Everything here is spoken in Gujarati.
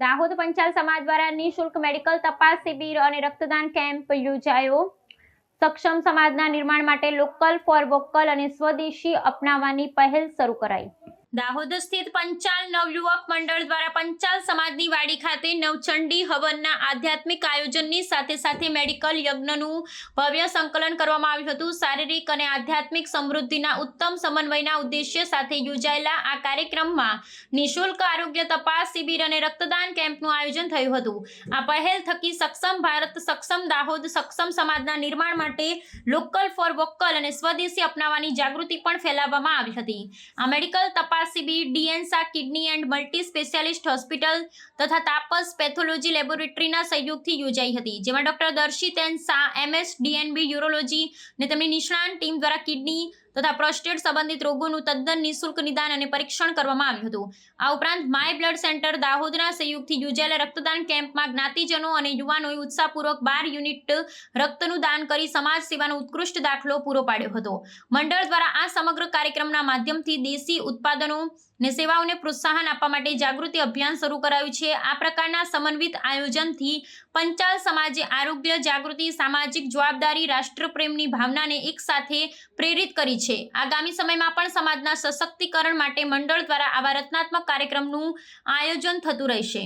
દાહોદ પંચાલ સમાજ દ્વારા નિઃશુલ્ક મેડિકલ તપાસ શિબિર અને રક્તદાન કેમ્પ યોજાયો. સક્ષમ સમાજના નિર્માણ માટે લોકલ ફોર વોકલ અને સ્વદેશી અપનાવવાની પહેલ શરૂ કરાઈ. દાહોદ સ્થિત પંચાલ નવયુવક મંડળ દ્વારા પંચાલ સમાજની વાડી ખાતે નવચંડી હવનના આધ્યાત્મિક આયોજનની સાથે સાથે મેડિકલ યજ્ઞનું ભવ્ય સંકલન કરવામાં આવ્યું હતું. શારીરિક અને આધ્યાત્મિક સમૃદ્ધિના ઉત્તમ સમન્વયના ઉદ્દેશ્ય સાથે યોજાયેલા આ કાર્યક્રમમાં નિઃશુલ્ક આરોગ્ય તપાસ શિબિર અને રક્તદાન કેમ્પનું આયોજન થયું હતું. આ પહેલ થકી સક્ષમ ભારત, સક્ષમ દાહોદ, સક્ષમ સમાજના નિર્માણ માટે લોકલ ફોર વોકલ અને સ્વદેશી અપનાવવાની જાગૃતિ પણ ફેલાવવામાં આવી હતી. આ મેડિકલ તપાસ શિબિર ડીએનસા, kidney and multi specialist hospital તથા તાપસ પેથોલોજી લેબોરેટરીના સહયોગથી યોજાઈ હતી, જેમાં ડોક્ટર દર્શિતેન શાહ એમએસ ડીએનબી યુરોલોજી ને તેમની નિષ્ણાંત ટીમ દ્વારા કિડની તથા પ્રોસ્ટેટ સંબંધિત રોગોનું તદ્દન નિઃશુલ્ક નિદાન અને પરીક્ષણ કરવામાં આવ્યું હતું. આ ઉપરાંત માય બ્લડ સેન્ટર દાહોદના સહયોગથી યોજાયેલા રક્તદાન કેમ્પમાં જ્ઞાતિજનો અને યુવાનોએ ઉત્સાહપૂર્વક બાર યુનિટ રક્તનું દાન કરી સમાજ સેવાનો ઉત્કૃષ્ટ દાખલો પૂરો પાડ્યો હતો. મંડળ દ્વારા આ સમગ્ર કાર્યક્રમના માધ્યમથી દેશી ઉત્પાદનો ને સેવાઓને પ્રોત્સાહન આપવા માટે જાગૃતિ અભિયાન શરૂ કરાયું છે. આ પ્રકારના સમન્વિત આયોજનથી પંચાલ સમાજે આરોગ્ય, જાગૃતિ, સામાજિક જવાબદારી, રાષ્ટ્રપ્રેમની ભાવનાને એક સાથે પ્રેરિત કરી છે. આગામી સમયમાં પણ સમાજના સશક્તિકરણ માટે મંડળ દ્વારા આવા રચનાત્મક કાર્યક્રમનું આયોજન થતું રહેશે.